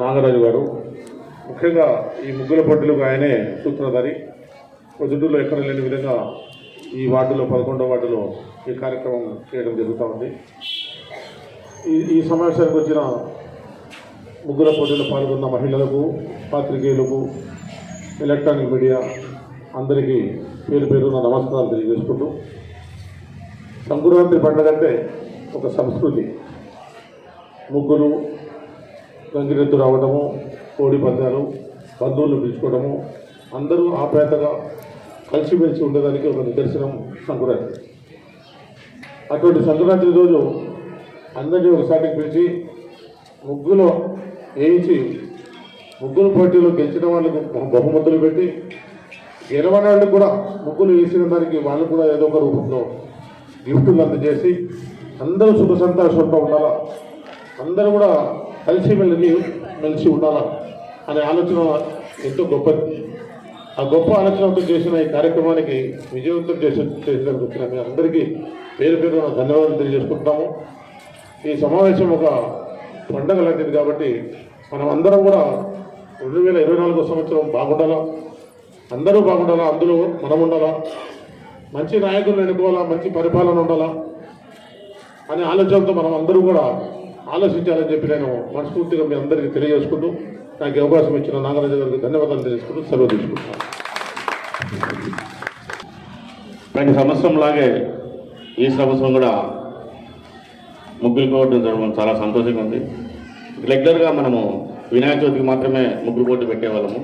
నాగరాజు గారు. ముఖ్యంగా ఈ ముగ్గుల పట్టులకు ఆయనే సూత్రధారి. పొద్దుటూరులో ఎక్కడ లేని విధంగా ఈ వార్డులో పదకొండవ వార్డులో ఈ కార్యక్రమం చేయడం జరుగుతూ ఉంది. ఈ ఈ సమావేశానికి వచ్చిన ముగ్గుల పోటీలో పాల్గొన్న మహిళలకు పాత్రికేయులకు ఎలక్ట్రానిక్ మీడియా అందరికీ పేరు పేరున నమస్కారాలు తెలియజేసుకుంటూ సంక్రాంతి పండుగ అంటే ఒక సంస్కృతి. ముగ్గులు గంగిరెద్దు రావడము కోడి పందాలు బంధువులు పిలుచుకోవడము అందరూ ఆప్యాయతగా కలిసిమెలిసి ఉండడానికి ఒక నిదర్శనం సంక్రాంతి. అటువంటి సంక్రాంతి రోజు అందరినీ ఒకసారి పిలిచి ముగ్గులు వేయించి ముగ్గులు పోటీలో గెలిచిన వాళ్ళకు బహుమతులు పెట్టి గెలవని వాళ్ళకి కూడా ముగ్గులు వేసిన దానికి వాళ్ళు కూడా ఏదో ఒక రూపంలో గిఫ్టులు అందజేసి అందరూ సుఖ సంతోషంతో ఉండాలా? అందరూ కూడా కలిసి మెలిసి మెలిసి ఉండాలా అనే ఆలోచన ఎంతో గొప్పది. ఆ గొప్ప ఆలోచనతో చేసిన ఈ కార్యక్రమానికి విజయవంతం చేసి చేసినందుకు వచ్చిన మీ అందరికీ పేరు పేరు ధన్యవాదాలు తెలియజేసుకుంటున్నాము. ఈ సమావేశం ఒక పండగ లాంటిది కాబట్టి మనం అందరం కూడా రెండు వేల ఇరవై నాలుగో సంవత్సరం బాగుండాలా? అందరూ బాగుండాలా? అందులో మనం ఉండాలా? మంచి నాయకులను ఎన్నుకోవాలా మంచి పరిపాలన ఉండాలా? అనే ఆలోచనతో మనం అందరూ కూడా ఆలోచించాలని చెప్పి నేను మనస్ఫూర్తిగా మీ అందరికీ తెలియజేసుకుంటూ నాకు అవకాశం ఇచ్చిన నాగరాజు గారికి ధన్యవాదాలు తెలియజేసుకుంటూ సెలవు తీసుకుంటున్నాను. ప్రతి సంవత్సరం లాగే ఈ సంవత్సరం కూడా ముగ్గులు కోవడం జరగడం చాలా సంతోషంగా ఉంది. రెగ్యులర్గా మనము వినాయక చవితికి మాత్రమే ముగ్గులు పోటీ పెట్టేవాళ్ళము.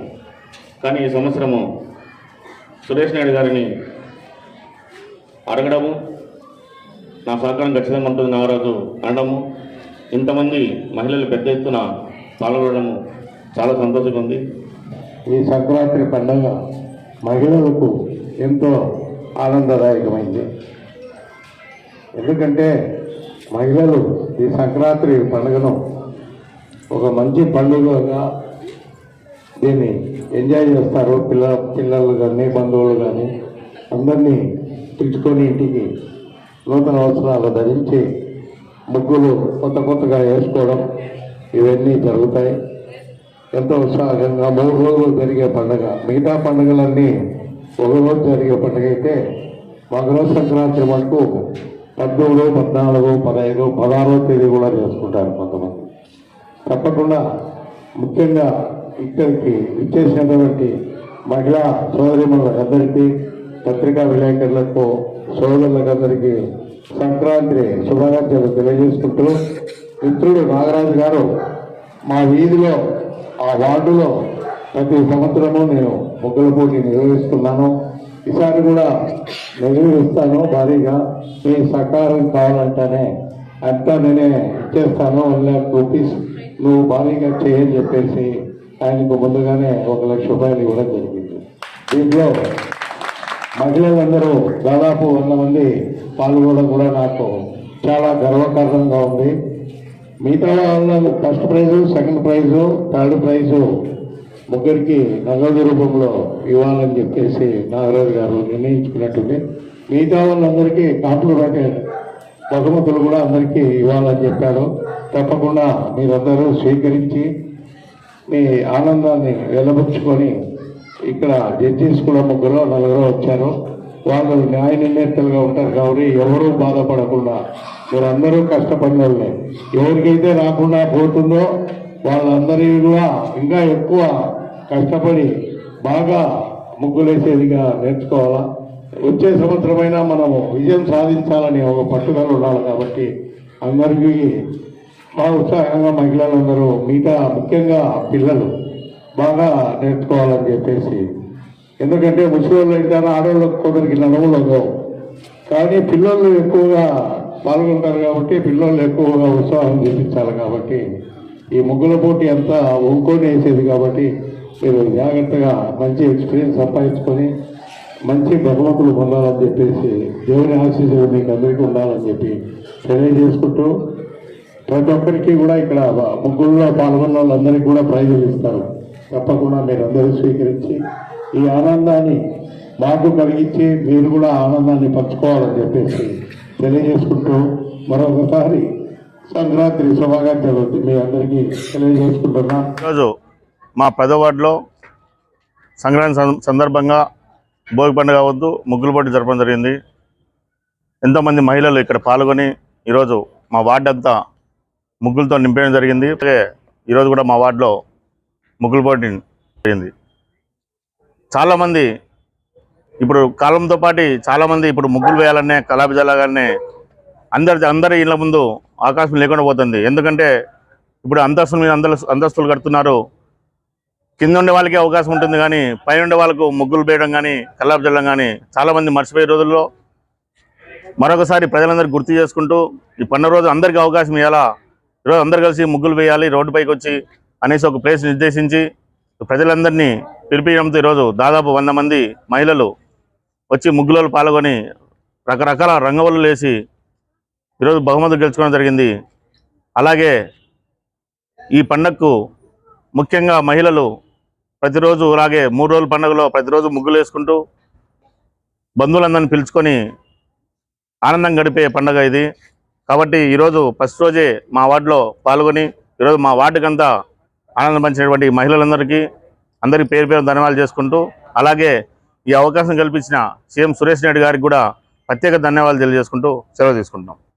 కానీ ఈ సంవత్సరము సురేష్ నాయుడు గారిని అడగడము నా సహకారం ఖచ్చితంగా ఉంటుంది నాగరాజు అనడము ఇంతమంది మహిళలు పెద్ద ఎత్తున పాల్గొనడము చాలా సంతోషంగా ఉంది ఈ సంక్రాంతి పండుగ మహిళలకు ఎంతో ఆనందదాయకమైంది. ఎందుకంటే మహిళలు ఈ సంక్రాంతి పండుగను ఒక మంచి పండుగగా దీన్ని ఎంజాయ్ చేస్తారు. పిల్ల పిల్లలు కానీ బంధువులు కానీ అందరినీ పిలుచుకొని ఇంటికి నూతన అవసరాలు ధరించి ముగ్గులు కొత్త కొత్తగా వేసుకోవడం ఇవన్నీ జరుగుతాయి. ఎంతో ఉత్సాహంగా మూడు రోజులు జరిగే పండుగ. మిగతా పండుగలన్నీ ఒకరోజు జరిగే పండుగ అయితే మకర సంక్రాంతి మటుకు పద్మూడు పద్నాలుగు పదహైదు పదహారో తేదీ కూడా చేసుకుంటారు కొంతమంది. తప్పకుండా ముఖ్యంగా ఇక్కడికి ఇచ్చేసినటువంటి మహిళా సోదరిమణులందరికీ పత్రికా విలేకరులకు సోదరులకందరికీ సంక్రాంతి శుభాకాంక్షలు తెలియజేసుకుంటూ మిత్రుడు నాగరాజు గారు మా వీధిలో ఆ వార్డులో ప్రతి సంవత్సరము నేను ముగ్గుల పోటీ నిర్వహిస్తున్నాను. ఈసారి కూడా నిర్వహిస్తాను భారీగా. మీ సహకారం కావాలంటేనే అంతా నేనే ఇచ్చేస్తాను. వన్ ల్యాక్ రూపీస్ నువ్వు భారీగా చేయని చెప్పేసి ఆయనకు ముందుగానే ఒక లక్ష రూపాయలు ఇవ్వడం జరిగింది. దీంట్లో మహిళలందరూ దాదాపు వంద మంది పాల్గొనడం కూడా నాకు చాలా గర్వకారణంగా ఉంది. మిగతా వాళ్ళ first prize second prize third prize ముగ్గురికి నగదు రూపంలో ఇవ్వాలని చెప్పేసి నాగరాజు గారు నిర్ణయించుకున్నట్టుంది. మిగతా వాళ్ళందరికీ కాంప్లిమెంటరీ బహుమతులు కూడా అందరికీ ఇవ్వాలని చెప్పాడు తప్పకుండా మీరందరూ స్వీకరించి మీ ఆనందాన్ని వెలబుచ్చుకొని ఇక్కడ జడ్జీస్ కూడా ముగ్గురు నలుగురు వచ్చారు. వాళ్ళు న్యాయ నిర్ణేతలుగా ఉంటారు కాబట్టి ఎవరూ బాధపడకుండా. మీరందరూ కష్టపడిన వాళ్ళే. ఎవరికైతే రాకుండా పోతుందో వాళ్ళందరి కూడా ఇంకా ఎక్కువ కష్టపడి బాగా ముగ్గులేసేదిగా నేర్చుకోవాలా? వచ్చే సంవత్సరమైనా మనము విజయం సాధించాలని ఒక పట్టుదల ఉండాలి కాబట్టి అందరికీ బాగా ఉత్సాహంగా మహిళలందరూ మిగతా ముఖ్యంగా పిల్లలు బాగా నేర్చుకోవాలని చెప్పేసి ఎందుకంటే ముసలి అయితే ఆడవాళ్ళకు కొందరికి నడవలేదు కానీ పిల్లలు ఎక్కువగా పాల్గొంటారు కాబట్టి పిల్లలు ఎక్కువగా ఉత్సాహం చూపించాలి కాబట్టి ఈ ముగ్గుల పోటీ అంతా ఒంకొని వేసేది కాబట్టి మీరు జాగ్రత్తగా మంచి ఎక్స్పీరియన్స్ సంపాదించుకొని మంచి బహుమతులు పొందాలని చెప్పేసి దేవుని ఆశీస్సులు మీకు అందరికీ ఉండాలని చెప్పి తెలియజేసుకుంటూ ప్రతి ఒక్కరికి కూడా ఇక్కడ ముగ్గురులో పాల్గొన్న వాళ్ళందరికీ కూడా ప్రైజులు ఇస్తారు. తప్పకుండా మీరందరూ స్వీకరించి ఈ ఆనందాన్ని మాకు కలిగించి మీరు కూడా ఆనందాన్ని పంచుకోవాలని చెప్పేసి తెలియజేసుకుంటూ మరొకసారి సంక్రాంతి శుభాకాంక్షలు మీ అందరికీ తెలియజేసుకుంటున్నా. ఈరోజు మా పదో వార్డులో సంక్రాంతి సందర్భంగా భోగి పండుగ వద్దు ముగ్గులు పోటీ జరపడం జరిగింది. ఎంతోమంది మహిళలు ఇక్కడ పాల్గొని ఈరోజు మా వార్డు అంతా ముగ్గులతో నింపేయడం జరిగింది. అలాగే ఈరోజు కూడా మా వార్డులో ముగ్గులు అయింది. చాలామంది ఇప్పుడు కాలంతో పాటు చాలామంది ఇప్పుడు ముగ్గులు వేయాలనే కళాభిజాలగానే అందరి అందరి ఇళ్ళ ముందు ఆకాశం లేకుండా పోతుంది. ఎందుకంటే ఇప్పుడు అంతస్తుల మీద అంతస్తులు కడుతున్నారు. కింద ఉండే వాళ్ళకి అవకాశం ఉంటుంది కానీ పైన ఉండే వాళ్ళకు ముగ్గులు వేయడం కానీ కల్లాపు చల్లడం కానీ చాలామంది మర్చిపోయే రోజుల్లో మరొకసారి ప్రజలందరూ గుర్తు చేసుకుంటూ ఈ పండుగ రోజు అందరికీ అవకాశం ఇవ్వాలా ఈరోజు అందరు కలిసి ముగ్గులు వేయాలి రోడ్డుపైకి వచ్చి అనేసి ఒక ప్లేస్ నిర్దేశించి ప్రజలందరినీ పిలిపించడంతో ఈరోజు దాదాపు వంద మంది మహిళలు వచ్చి ముగ్గులలో పాల్గొని రకరకాల రంగవల్లు వేసి ఈరోజు బహుమతులు గెలుచుకోవడం జరిగింది. అలాగే ఈ పండగకు ముఖ్యంగా మహిళలు ప్రతిరోజు అలాగే మూడు రోజుల పండుగలో ప్రతిరోజు ముగ్గులు వేసుకుంటూ బంధువులందరిని పిలుచుకొని ఆనందం గడిపే పండుగ ఇది. కాబట్టి ఈరోజు ఫస్ట్ రోజే మా వార్డులో పాల్గొని ఈరోజు మా వార్డుకంతా ఆనందం పంచినటువంటి మహిళలందరికీ అందరికీ పేరు పేరు ధన్యవాదాలు చేసుకుంటూ అలాగే ఈ అవకాశం కల్పించిన సీఎం సురేష్ నాయుడు గారికి కూడా ప్రత్యేక ధన్యవాదాలు తెలియజేసుకుంటూ సెలవు తీసుకుంటున్నాం.